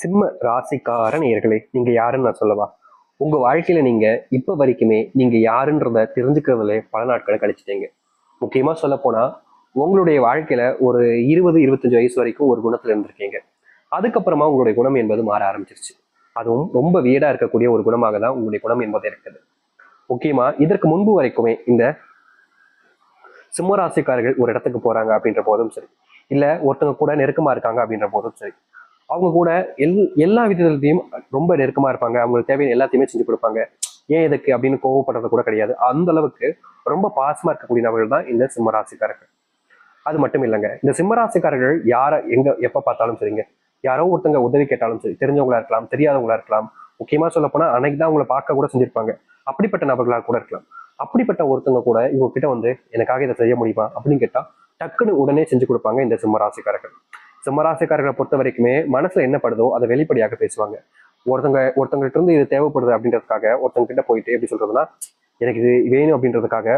சிம்ம ராசிக்கார நேர்களே நீங்க யாருன்னு நான் சொல்லவா? உங்க வாழ்க்கையில நீங்க இப்ப வரைக்குமே நீங்க யாருன்றத தெரிஞ்சுக்கிறதுல பல நாட்களை கழிச்சிட்டீங்க. முக்கியமா சொல்ல போனா உங்களுடைய வாழ்க்கையில ஒரு இருபது இருபத்தஞ்சு வயசு வரைக்கும் ஒரு குணத்துல இருந்திருக்கீங்க. அதுக்கப்புறமா உங்களுடைய குணம் என்பது மாற ஆரம்பிச்சிருச்சு. அதுவும் ரொம்ப வீடா இருக்கக்கூடிய ஒரு குணமாக தான் உங்களுடைய குணம் என்பது இருக்குது. முக்கியமா இதற்கு முன்பு வரைக்குமே இந்த சிம்மராசிக்காரர்கள் ஒரு இடத்துக்கு போறாங்க அப்படின்ற போதும் சரி. இல்ல ஒருத்தவங்க கூட நெருக்கமா இருக்காங்க அப்படின்ற போதும் சரி. அவங்க கூட எல் எல்லா விதத்துலையும் ரொம்ப நெருக்கமாக இருப்பாங்க. அவங்களுக்கு தேவையான எல்லாத்தையுமே செஞ்சு கொடுப்பாங்க. ஏன் எதுக்கு அப்படின்னு கோவப்படுறது கூட கிடையாது. அந்த அளவுக்கு ரொம்ப பாசமாக இருக்கக்கூடிய நபர்கள் தான் இந்த சிம்மராசிக்காரர்கள் அது மட்டும் இல்லைங்க. இந்த சிம்மராசிக்காரர்கள் யாரை எங்க எப்போ பார்த்தாலும் சரிங்க. யாரோ ஒருத்தங்க உதவி கேட்டாலும் சரி தெரிஞ்சவங்களா இருக்கலாம் தெரியாதவங்களா இருக்கலாம். முக்கியமாக சொல்ல போனால் அன்னைக்கு தான் அவங்கள பார்க்க கூட செஞ்சிருப்பாங்க. அப்படிப்பட்ட நபர்களாக கூட இருக்கலாம். அப்படிப்பட்ட ஒருத்தங்க கூட இவங்க கிட்ட வந்து எனக்காக இதை செய்ய முடியுமா? அப்படின்னு கேட்டால் டக்குன்னு உடனே செஞ்சு கொடுப்பாங்க இந்த சிம்மராசிக்காரர்கள் சிம்மராசிக்காரர்களை பொறுத்த வரைக்குமே மனசுல என்ன படுதோ அதை வெளிப்படையாக பேசுவாங்க. ஒருத்தங்க ஒருத்தங்கிட்ட இருந்து இது தேவைப்படுது அப்படின்றதுக்காக ஒருத்தங்க கிட்ட போயிட்டு எப்படி சொல்றதுன்னா எனக்கு இது வேணும் அப்படின்றதுக்காக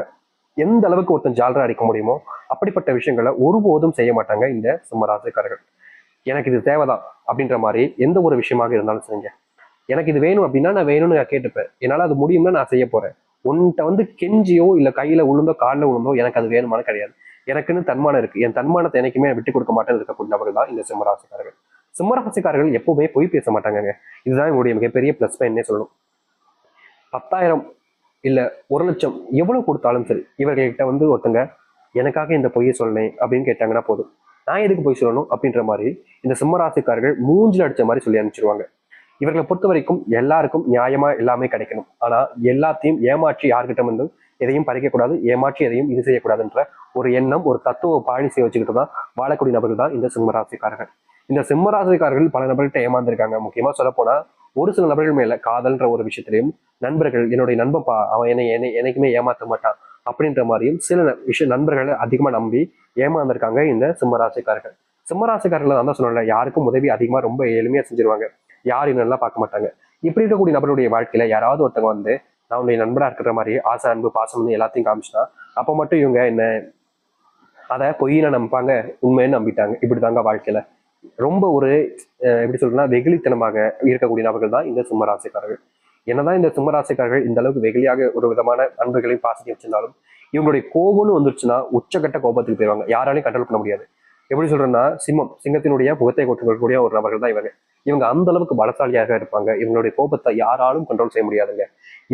எந்த அளவுக்கு ஒருத்தன் ஜாலரா அடிக்க முடியுமோ அப்படிப்பட்ட விஷயங்களை ஒருபோதும் செய்ய மாட்டாங்க இந்த சிம்மராசிக்காரர்கள். எனக்கு இது தேவைதான் அப்படின்ற மாதிரி எந்த ஒரு விஷயமாக இருந்தாலும் சரிங்க. எனக்கு இது வேணும் அப்படின்னா நான் வேணும்னு நான் கேட்டுப்பேன். என்னால அது முடியும்னா நான் செய்ய போறேன். உன்கிட்ட வந்து கெஞ்சியோ இல்ல கையில உளுந்தோ காலில் உளுந்தோ எனக்கு அது வேணுமானு கிடையாது. எனக்குன்னு தன்மானம் இருக்கு. என் தன்மானத்தை என்னைக்குமே விட்டு கொடுக்க மாட்டேன்னு இருக்கக்கூடிய நபர்கள் தான் இந்த சிம்மராசிக்காரர்கள் சிம்மராசிக்காரர்கள் எப்பவுமே பொய் பேச மாட்டாங்க இதுதான் இவங்களுடைய மிகப்பெரிய பிளஸ் பாயின்னே சொல்லணும். பத்தாயிரம் இல்ல ஒரு லட்சம் எவ்வளவு கொடுத்தாலும் சரி இவர்கள்கிட்ட வந்து ஒருத்தங்க எனக்காக இந்த பொய்யை சொன்னேன் அப்படின்னு கேட்டாங்கன்னா போதும். நான் எதுக்கு போய் சொல்லணும் அப்படின்ற மாதிரி இந்த சிம்மராசிக்காரர்கள் மூஞ்சில் அடிச்ச மாதிரி சொல்லி அனுப்பிச்சிருவாங்க. இவர்களை பொறுத்த வரைக்கும் எல்லாருக்கும் நியாயமா எல்லாமே கிடைக்கணும். ஆனா எல்லாத்தையும் ஏமாற்றி யார்கிட்ட வந்து எதையும் பறிக்கக்கூடாது ஏமாற்றி எதையும் இது செய்யக்கூடாதுன்ற ஒரு எண்ணம் ஒரு தத்துவ பாலிசியை வச்சுக்கிட்டு தான் வாழக்கூடிய நபர்கள் தான் இந்த சிம்மராசிக்காரர்கள் இந்த சிம்மராசிக்காரர்கள் பல நபர்கள்ட்ட ஏமாந்துருக்காங்க. முக்கியமாக சொல்ல ஒரு சில நபர்கள் மேல காதல்ன்ற ஒரு விஷயத்திலையும் நண்பர்கள் என்னுடைய நண்பப்பா அவன் என்னை என்னை என்னைக்குமே ஏமாற்ற மாட்டான் அப்படின்ற மாதிரியும் சில ந- விஷய நண்பர்களை அதிகமாக நம்பி ஏமாந்துருக்காங்க இந்த சிம்மராசிக்காரர்கள் சிம்மராசிக்காரர்கள் தான் சொல்லலை யாருக்கும் உதவி அதிகமாக ரொம்ப எளிமையாக செஞ்சிருவாங்க. யாரும் நல்லா பார்க்க மாட்டாங்க. இப்படி இருக்கக்கூடிய நபருடைய வாழ்க்கையில யாராவது ஒருத்தவங்க வந்து நான் உன்னுடைய நண்பராக இருக்கிற மாதிரி ஆசை அன்பு பாசம்னு எல்லாத்தையும் காமிச்சுனா அப்போ மட்டும் இவங்க என்ன அதை பொய்யின நம்பாங்க உண்மைன்னு நம்பிட்டாங்க. இப்படிதாங்க வாழ்க்கையில். ரொம்ப ஒரு எப்படி சொல்றதுன்னா வெகுளித்தனமாக இருக்கக்கூடிய நபர்கள் தான் இந்த சிம்மராசிக்காரர்கள். என்னதான் இந்த சிம்மராசிக்காரர்கள் இந்த அளவுக்கு வெகுளியாக ஒரு விதமான அன்புகளையும் பாசத்தையும் வச்சிருந்தாலும் இவங்களுடைய கோபம்னு வந்துருச்சுன்னா உச்சக்கட்ட கோபத்துக்கு போயிடுவாங்க யாராலையும் கண்ட்ரோல் பண்ண முடியாது. எப்படி சொல்றேன்னா சிம்மம் சிங்கத்தினுடைய புகத்தை கொட்டக்கூடிய ஒரு நபர்கள் தான் இவங்க. இவங்க அந்த அளவுக்கு பலசாலியாக இருப்பாங்க. இவங்களுடைய கோபத்தை யாராலும் கண்ட்ரோல் செய்ய முடியாதுங்க.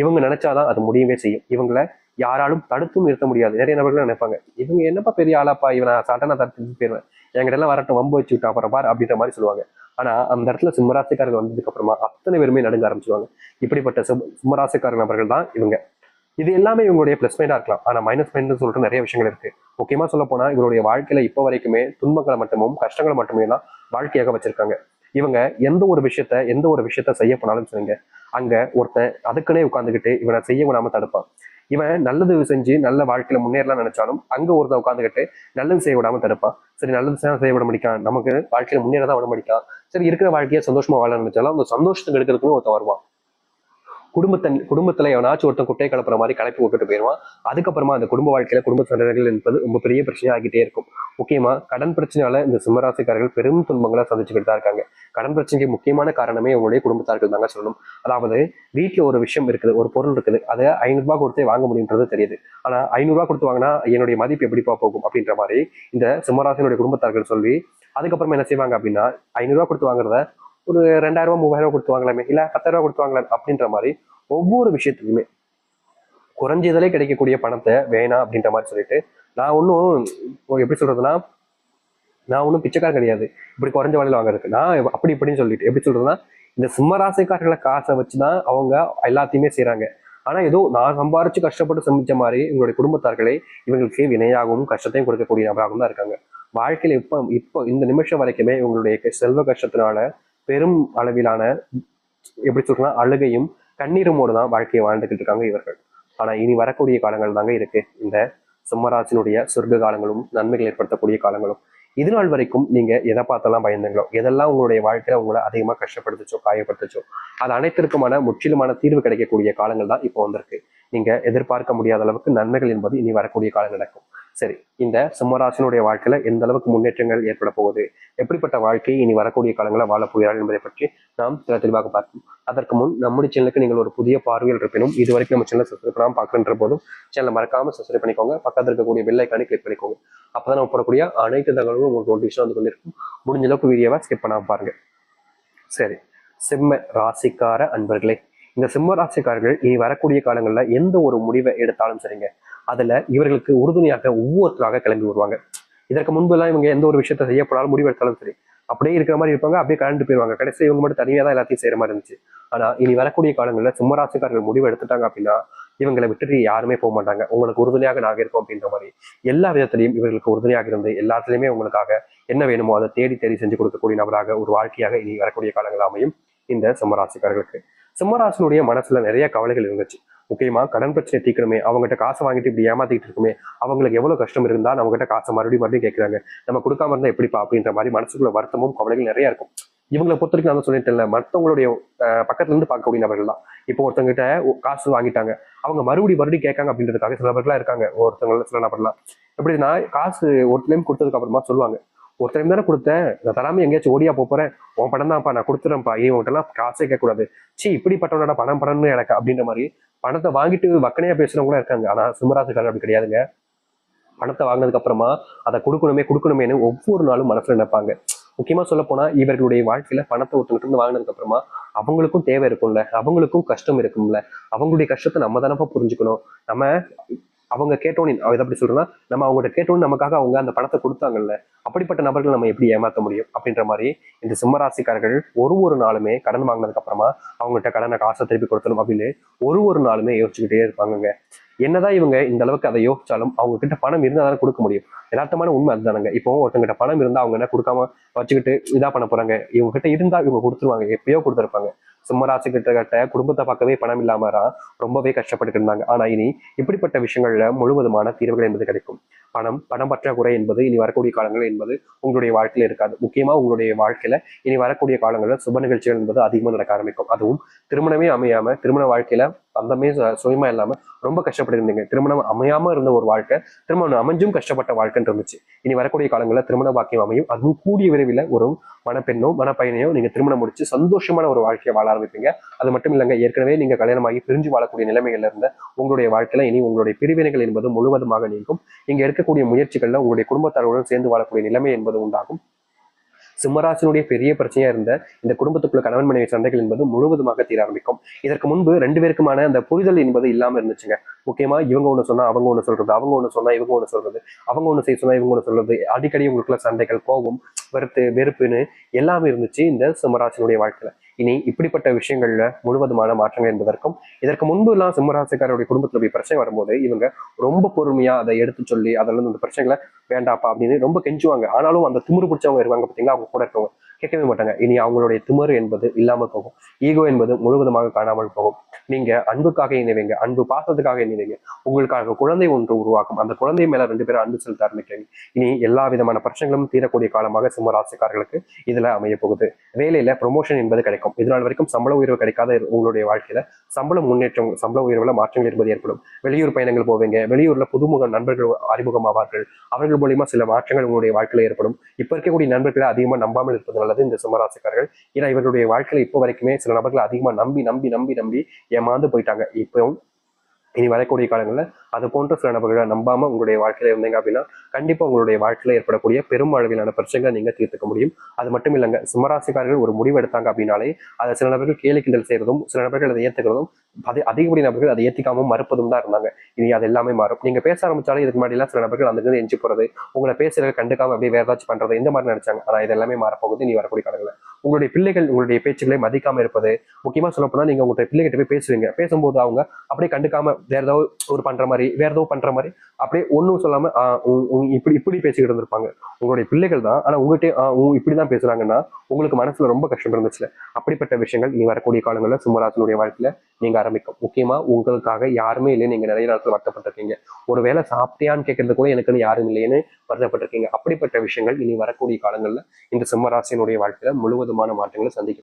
இவங்க நினைச்சாதான் அது முடியவே செய்யும். இவங்கள யாராலும் தடுத்தும் நிறுத்த முடியாது. நிறைய நபர்கள் நினைப்பாங்க இவங்க என்னப்பா பெரிய ஆளாப்பா? இவனை சட்டனா தடுத்து போயிருவேன் என்கிட்ட எல்லாம் வரட்டும் வம்பு வச்சு விட்டா அப்புறம் பார் அப்படின்ற மாதிரி சொல்லுவாங்க. ஆனா அந்த இடத்துல சிம்மராசிக்காரர்கள் வந்ததுக்கு அப்புறமா அத்தனை பேருமே நடுங்க ஆரம்பிச்சுவாங்க இப்படிப்பட்ட சிம்ம சிம்மராசிக்கார நபர்கள் தான் இவங்க. இது எல்லாமே இவங்களுடைய பிளஸ் பாயிண்டாக இருக்கலாம். ஆனால் மைனஸ் பாயிண்ட் சொல்லிட்டு நிறைய விஷயங்கள் இருக்கு. முக்கியமா சொல்ல போனால் இவங்களுடைய வாழ்க்கையில் இப்போ வரைக்குமே துன்பங்களை மட்டுமும் கஷ்டங்களை மட்டுமே தான் வாழ்க்கையாக வச்சிருக்காங்க. இவங்க எந்த ஒரு விஷயத்த எந்த ஒரு விஷயத்த செய்ய போனாலும் சொல்லுங்க அங்க ஒருத்தன் அதுக்குன்னே உட்காந்துக்கிட்டு இவனை செய்ய விடாம தடுப்பான். இவன் நல்லது செஞ்சு நல்ல வாழ்க்கையில முன்னேறலாம் நினைச்சாலும் அங்க ஒருத்தன் உட்காந்துக்கிட்டு நல்லது செய்ய விடாம தடுப்பான். சரி நல்லது செய்ய செய்ய விட முடிக்கான் நமக்கு வாழ்க்கையில முன்னேற தான் விட முடிக்கான் சரி இருக்கிற வாழ்க்கையை சந்தோஷமா வாழ நினைச்சாலும் அந்த சந்தோஷத்துக்கு எடுக்கிறதுக்குன்னு ஒருத்தன் வருவான். குடும்பத்தன் குடும்பத்தில் எவனாச்சும் ஒருத்தன் குட்டையை கலப்புற மாதிரி கலப்பி விட்டுட்டு போயிடுவான் அதுக்கப்புறமா அந்த குடும்ப வாழ்க்கையில குடும்ப சண்டைகள் என்பது ரொம்ப பெரிய பிரச்சனை ஆகிட்டே இருக்கும். முக்கியமா கடன் பிரச்சனையால இந்த சிம்மராசிக்காரர்கள் பெரும் துன்பங்களை சந்திச்சுக்கிட்டு தான் இருக்காங்க. கடன் பிரச்சனைக்கு முக்கியமான காரணமே உங்களுடைய குடும்பத்தார்கள் தாங்க சொல்லணும். அதாவது வீட்டில் ஒரு விஷயம் இருக்குது ஒரு பொருள் இருக்குது. அதை ஐநூறுரூபா கொடுத்தே வாங்க முடியுன்றது தெரியுது. ஆனால் ஐநூறுரூவா கொடுத்து வாங்கினா என்னுடைய மதிப்பு எப்படிப்பா போகும் அப்படின்ற மாதிரி இந்த சிம்மராசினுடைய குடும்பத்தார்கள் சொல்லி அதுக்கப்புறமா என்ன செய்வாங்க அப்படின்னா ஐநூறுரூவா கொடுத்து வாங்குறத ஒரு ரெண்டாயிரம் ரூபாய் மூவாயிரம் ரூபாய் கொடுத்து வாங்கலாமே இல்லை பத்தாயிரம் ரூபாய் கொடுத்து வாங்கலாம் அப்படின்ற மாதிரி ஒவ்வொரு விஷயத்துலையுமே குறைஞ்சதிலே கிடைக்கக்கூடிய பணத்தை வேணாம் அப்படின்ற மாதிரி சொல்லிட்டு நான் ஒன்றும் எப்படி சொல்றதுன்னா நான் ஒன்றும் பிச்சைக்காரன் கிடையாது. இப்படி குறைஞ்ச விலையில வாங்குறதுக்கு. நான் அப்படி இப்படின்னு சொல்லிட்டு எப்படி சொல்றதுன்னா இந்த சிம்மராசிக்காரர்களை காசை வச்சு தான் அவங்க எல்லாத்தையுமே செய்கிறாங்க ஆனால் ஏதோ நான் சம்பாரிச்சு கஷ்டப்பட்டு சமைச்ச மாதிரி இவங்களுடைய குடும்பத்தார்களே இவங்களுக்கு வினையாகவும் கஷ்டத்தையும் கொடுக்கக்கூடிய நபராகவும் தான் இருக்காங்க. வாழ்க்கையில் இப்போ இப்போ இந்த நிமிஷம் வரைக்குமே இவங்களுடைய செல்வ கஷ்டத்தினால பெரும் அளவிலான எப்படி சொல்றேன்னா அழுகையும் கண்ணீருமோடு தான் வாழ்க்கையை வாழ்ந்துகிட்டு இருக்காங்க இவர்கள். ஆனா இனி வரக்கூடிய காலங்கள் தாங்க இருக்கு. இந்த சிம்மராசினுடைய சொர்க்க காலங்களும் நன்மைகள் ஏற்படுத்தக்கூடிய காலங்களும். இது நாள் வரைக்கும் நீங்க எதை பார்த்தெல்லாம் பயந்துங்களோ எதெல்லாம் உங்களுடைய வாழ்க்கையில உங்களை அதிகமா கஷ்டப்படுத்துச்சோ காயப்படுத்துச்சோ அது அனைத்திற்குமான முற்றிலுமான தீர்வு கிடைக்கக்கூடிய காலங்கள் தான் இப்போ வந்திருக்கு. நீங்க எதிர்பார்க்க முடியாத அளவுக்கு நன்மைகள் என்பது இனி வரக்கூடிய காலம் நடக்கும். சரி இந்த சிம்மராசினுடைய வாழ்க்கையில எந்த அளவுக்கு முன்னேற்றங்கள் ஏற்பட போகுது? எப்படிப்பட்ட வாழ்க்கை இனி வரக்கூடிய காலங்களில் வாழப் போகிறார்கள் என்பதை பற்றி நாம் சில தெளிவாக பார்ப்போம். அதற்கு முன் நம்முடைய சேனலுக்கு நீங்கள் ஒரு புதிய பார்வையில் இருப்பினும் இது வரைக்கும் நம்ம சேனல் சப்ஸ்கிரைப் பண்ணாமல் பார்க்குற போதும் சேனலை மறக்காம சப்ஸ்கிரைப் பண்ணிக்கோங்க. பக்கத்தில் இருக்கக்கூடிய பெல் ஐக்கானே கிளிக் பண்ணிக்கோங்க. அப்பதான் நம்ம போடக்கூடிய அனைத்து தகவல்களும் உங்களுக்கு நோட்டிஃபிகேஷன் வந்து கொண்டிருக்கும். முடிஞ்ச அளவுக்கு வீடியோவை ஸ்கிப் பண்ணாமல் பாருங்க. சரி சிம்ம ராசிக்கார அன்பர்களே இந்த சிம்ம ராசிக்காரர்கள் இனி வரக்கூடிய காலங்களில் எந்த ஒரு முடிவை எடுத்தாலும் சரிங்க. அதில் இவர்களுக்கு உறுதுணையாக ஒவ்வொருத்தராக கிளம்பி வருவாங்க. இதற்கு முன்பெல்லாம் இவங்க எந்த ஒரு விஷயத்த செய்யப்படாலும் முடிவு எடுத்தாலும் சரி அப்படியே இருக்கிற மாதிரி இருப்பாங்க அப்படியே கலந்து போயிருவாங்க கடைசி இவங்க மட்டும் தனியாக தான் எல்லாத்தையும் செய்கிற மாதிரி இருந்துச்சு. ஆனால் இனி வரக்கூடிய காலங்களில் சிம்மராசிக்காரர்கள் முடிவு எடுத்துட்டாங்க அப்படின்னா இவங்களை விட்டுட்டு யாருமே போக மாட்டாங்க. உங்களுக்கு உறுதுணையாக நாங்கள் இருக்கோம் அப்படின்ற மாதிரி எல்லா விதத்திலையும் இவர்களுக்கு உறுதுணையாக இருந்து எல்லாத்துலேயுமே உங்களுக்காக என்ன வேணுமோ அதை தேடி தேடி செஞ்சு கொடுக்கக்கூடிய நபராக ஒரு வாழ்க்கையாக இனி வரக்கூடிய காலங்கள் அமையும் இந்த சிம்மராசிக்காரர்களுக்கு. சிம்மராசனுடைய மனசுல நிறைய கவலைகள் இருந்துச்சு. முக்கியமா கடன் பிரச்சனை தீக்கணுமே அவங்ககிட்ட காசை வாங்கிட்டு இப்படி ஏமாத்திட்டு இருக்குமே. அவங்களுக்கு எவ்வளவு கஷ்டம் இருந்தா நம்ம கிட்ட காசை மறுபடியும் மறுபடியும் கேட்கிறாங்க நம்ம கொடுக்காம இருந்தா எப்படிப்பா? அப்படின்ற மாதிரி மனசுக்குள்ள வருத்தமும் கவலைகள் நிறைய இருக்கும். இவங்களை பொறுத்த வரைக்கும் நான் சொல்லிட்டேன்ல மற்றவங்களுடைய பக்கத்துல இருந்து பார்க்கக்கூடிய நபர்கள் தான். இப்போ ஒருத்தங்கிட்ட காசு வாங்கிட்டாங்க. அவங்க மறுபடியும் மறுபடியும் கேட்காங்க அப்படின்றதுக்காக சில நபர்களா இருக்காங்க. ஒருத்தங்க சில நபர்லாம் எப்படின்னா காசு ஒரு டைம் கொடுத்ததுக்கு அப்புறமா சொல்லுவாங்க. ஒரு டைம் தானே கொடுத்தேன். நான் தராமல் எங்கேயாச்சும் ஓடியா போகிறேன் உன் படம் தான்ப்பா நான் கொடுத்துறேன்ப்பா. ஏன் உன்கிட்டலாம் காசே கேட்கக்கூடாது. சி இப்படிப்பட்டவனோட பணம் படம்னு எனக்கு அப்படின்ற மாதிரி பணத்தை வாங்கிட்டு வக்கனையா கூட இருக்காங்க. ஆனால் சிம்மராசுக்காரர் அப்படி கிடையாதுங்க. பணத்தை வாங்கினதுக்கு அப்புறமா அதை கொடுக்கணுமே கொடுக்கணுமேனு ஒவ்வொரு நாளும் மனசுல நினைப்பாங்க. முக்கியமா சொல்ல போனா இவர்களுடைய வாழ்க்கையில பணத்தை ஒருத்தவங்க இருந்து வாங்கினதுக்கு அப்புறமா அவங்களுக்கும் தேவை இருக்கும்ல. அவங்களுக்கும் கஷ்டம் இருக்கும்ல. அவங்களுடைய கஷ்டத்தை நம்ம தானப்பா புரிஞ்சுக்கணும். நம்ம அவங்க கேட்டோன்னு இதை அப்படி சொல்றேன்னா நம்ம அவங்ககிட்ட கேட்டோன்னு நமக்காக அவங்க அந்த பணத்தை கொடுத்தாங்கல்ல அப்படிப்பட்ட நபர்கள் நம்ம எப்படி ஏமாற்ற முடியும் அப்படின்ற மாதிரி இந்த சிம்மராசிக்காரர்கள் ஒரு ஒரு நாளுமே கடன் வாங்கினதுக்கு அப்புறமா அவங்ககிட்ட கடனை காசை திருப்பி கொடுத்தணும் அப்படின்னு ஒரு ஒரு நாளுமே யோசிச்சுக்கிட்டே இருப்பாங்கங்க. என்னதான் இவங்க இந்த அளவுக்கு அதை யோசிச்சாலும் அவங்க கிட்ட பணம் இருந்தால் தானே கொடுக்க முடியும். யதார்த்தமான உண்மை அதுதானுங்க. இப்போ ஒருத்தங்கிட்ட பணம் இருந்தால் அவங்க என்ன கொடுக்காம வச்சுக்கிட்டு இதா பண்ண போறாங்க. இவங்க கிட்ட இருந்தால் இவங்க கொடுத்துருவாங்க. எப்பயோ கொடுத்துருப்பாங்க. சிம்மராசிக்கிட்ட கட்ட குடும்பத்தை பார்க்கவே பணம் இல்லாம ரொம்பவே கஷ்டப்பட்டு இருந்தாங்க. ஆனா இனி இப்படிப்பட்ட விஷயங்கள்ல முழுவதுமான தீர்வுகள் என்பது கிடைக்கும். பணம் பணம் பற்றாக்குறை என்பது இனி வரக்கூடிய காலங்கள் என்பது உங்களுடைய வாழ்க்கையில இருக்காது. முக்கியமா உங்களுடைய வாழ்க்கையில இனி வரக்கூடிய காலங்களில் சுப நிகழ்ச்சிகள் என்பது அதிகமாக நடக்க ஆரம்பிக்கும். அதுவும் திருமணமே அமையாம திருமண வாழ்க்கையில அந்தமே சுயமா இல்லாம ரொம்ப கஷ்டப்பட்டு இருந்தீங்க திருமணம் அமையாம இருந்த ஒரு வாழ்க்கை திருமணம் அமைஞ்சும் கஷ்டப்பட்ட வாழ்க்கைன்னு இருந்துச்சு. இனி வரக்கூடிய காலங்களில் திருமண பாக்கியம் அமையும். அதுவும் கூடிய விரைவில் ஒரு மணப்பெண்ணோ மணப்பையனையோ நீங்க திருமணம் முடிச்சு சந்தோஷமான ஒரு வாழ்க்கையை வாழ ஆரம்பிப்பீங்க. அது மட்டும் இல்லைங்க ஏற்கனவே நீங்க கல்யாணமாகி பிரிஞ்சு வாழக்கூடிய நிலைமைகள்ல இருந்த உங்களுடைய வாழ்க்கையில இனி உங்களுடைய பிரிவினைகள் என்பது முழுவதுமாக நீங்கும். இங்க இருக்கக்கூடிய முயற்சிகள்ல உங்களுடைய குடும்பத்தாருடன் சேர்ந்து வாழக்கூடிய நிலைமை என்பது உண்டாகும். சிம்மராசினுடைய பெரிய பிரச்சனையா இருந்த இந்த குடும்பத்துக்குள்ள கணவன் மனைவி சண்டைகள் என்பது முழுவதுமாக தீர ஆரம்பிக்கும். இதற்கு முன்பு ரெண்டு பேருக்குமான அந்த புரிதல் என்பது இல்லாம இருந்துச்சுங்க. முக்கியமா இவங்க ஒண்ணு சொன்னா அவங்க ஒண்ணு சொல்றது அவங்க ஒண்ணு சொன்னா இவங்க ஒண்ணு சொல்றது அவங்க ஒண்ணு செய்ய சொன்னா இவங்க ஒண்ணு சொல்றது. அடிக்கடி உங்களுக்குள்ள சண்டைகள் கோபம் வெறுத்து வெறுப்புன்னு எல்லாமே இருந்துச்சு இந்த சிம்மராசனுடைய வாழ்க்கையில. இனி இப்படிப்பட்ட விஷயங்கள்ல முழுவதுமான மாற்றங்கள் என்பதற்கும் இதற்கு முன்பு எல்லாம் சிம்மராசிக்காரருடைய குடும்பத்துல போய் பிரச்சனை வரும்போது இவங்க ரொம்ப பொறுமையா அதை எடுத்து சொல்லி அதில் அந்த பிரச்சனைகளை வேண்டாப்பா அப்படின்னு ரொம்ப கெஞ்சுவாங்க. ஆனாலும் அந்த திமிரு பிடிச்சவங்க இருக்காங்க பார்த்தீங்களா அவங்க கூட இருக்கவங்க. கேட்கவே மாட்டாங்க. இனி அவங்களுடைய திமறு என்பது இல்லாமல் போகும். ஈகோ என்பது முழுவதுமாக காணாமல் போகும். நீங்க அன்புக்காக இணைவீங்க அன்பு பாசத்துக்காக இணைவீங்க உங்களுக்காக குழந்தை ஒன்று உருவாக்கும். அந்த குழந்தை மேல ரெண்டு பேரும் அன்பு செலுத்த ஆரம்பிக்கிறீங்க இனி எல்லா விதமான பிரச்சனைகளும் தீரக்கூடிய காலமாக சிம்மராசிக்காரர்களுக்கு இதுல அமைய போகுது. வேலையில ப்ரொமோஷன் என்பது கிடைக்கும். இதனால் வரைக்கும் சம்பள உயர்வு கிடைக்காத உங்களுடைய வாழ்க்கையில சம்பள முன்னேற்றம் சம்பள உயர்வுல மாற்றங்கள் என்பது ஏற்படும். வெளியூர் பயணங்கள் போவீங்க. வெளியூர்ல புதுமுக நண்பர்கள் அறிமுகமாவார்கள். அவர்கள் மூலியமா சில மாற்றங்கள் உங்களுடைய வாழ்க்கையில ஏற்படும். இப்ப இருக்கக்கூடிய நண்பர்களை அதிகமா நம்பாமல் இருப்பதனால நல்லது இந்த சிம்மராசிக்காரர்கள். ஏன்னா இவர்களுடைய வாழ்க்கையில இப்போ வரைக்குமே சில நபர்களை அதிகமா நம்பி நம்பி நம்பி நம்பி ஏமாந்து போயிட்டாங்க. இப்போ இனி வரக்கூடிய காலங்களில் அது போன்ற சில நபர்களை நம்பாமல் உங்களுடைய வாழ்க்கையில் இருந்தீங்க அப்படின்னா கண்டிப்பாக உங்களுடைய வாழ்க்கையில் ஏற்படக்கூடிய பெரும் அளவிலான பிரச்சனைகளை நீங்கள் தீர்த்துக்க முடியும். அது மட்டும் இல்லைங்க சிம்மராசிக்காரர்கள் ஒரு முடிவு எடுத்தாங்க அப்படின்னாலே அதை சில நபர்கள் கேலி கிண்டல் செய்கிறதும் சில நபர்கள் அதை ஏற்றுக்கிறதும் அது அதிகப்படி நபர்கள் அதை ஏற்றிக்காமல் மறுப்பதும் தான் இருந்தாங்க. இனி அது எல்லாமே மாறும். நீங்கள் பேச ஆரம்பிச்சாலும் இதுக்கு முன்னாடிலாம் சில நபர்கள் அந்த எஞ்சி போகிறது உங்களை பேசுறத கண்டுக்காமல் அப்படியே வேறு ஏதாச்சும் பண்ணுறது இந்த மாதிரி நினச்சாங்க. ஆனால் இது எல்லாமே மாறப்போகுது இனி வரக்கூடிய காலங்களில். உங்களுடைய பிள்ளைகள் உங்களுடைய பேச்சுக்களை மதிக்காம இருப்பது. முக்கியமா சொல்ல போனா நீங்க உங்களுடைய பிள்ளைகிட்ட போய் பேசுவீங்க. பேசும்போது அவங்க அப்படியே கண்டுக்காம வேற ஏதாவது ஒரு பண்ற மாதிரி வேற ஏதோ பண்ற மாதிரி அப்படியே ஒன்றும் சொல்லாம ஆ, உ- உ- இப்படி இப்படி பேசிக்கிட்டு இருந்திருப்பாங்க. உங்களுடைய பிள்ளைகள் தான். ஆனா உங்ககிட்ட இப்படிதான் பேசுறாங்கன்னா உங்களுக்கு மனசுல ரொம்ப கஷ்டம் இருந்துச்சுல. அப்படிப்பட்ட விஷயங்கள் இனி வரக்கூடிய காலங்களில் சிம்மராசனுடைய வாழ்க்கையில நீங்க ஆரம்பிக்கும். முக்கியமா உங்களுக்காக யாருமே இல்லை நீங்க நிறைய நேரத்தில் வருத்தப்பட்டிருக்கீங்க. ஒருவேளை சாப்பிட்டியான்னு கேட்கறது கூட எனக்குன்னு யாரும் இல்லைன்னு வருத்தப்பட்டிருக்கீங்க. அப்படிப்பட்ட விஷயங்கள் இனி வரக்கூடிய காலங்களில் இந்த சிம்மராசினுடைய வாழ்க்கையில முழுவதுமான மாற்றங்களை சந்திக்க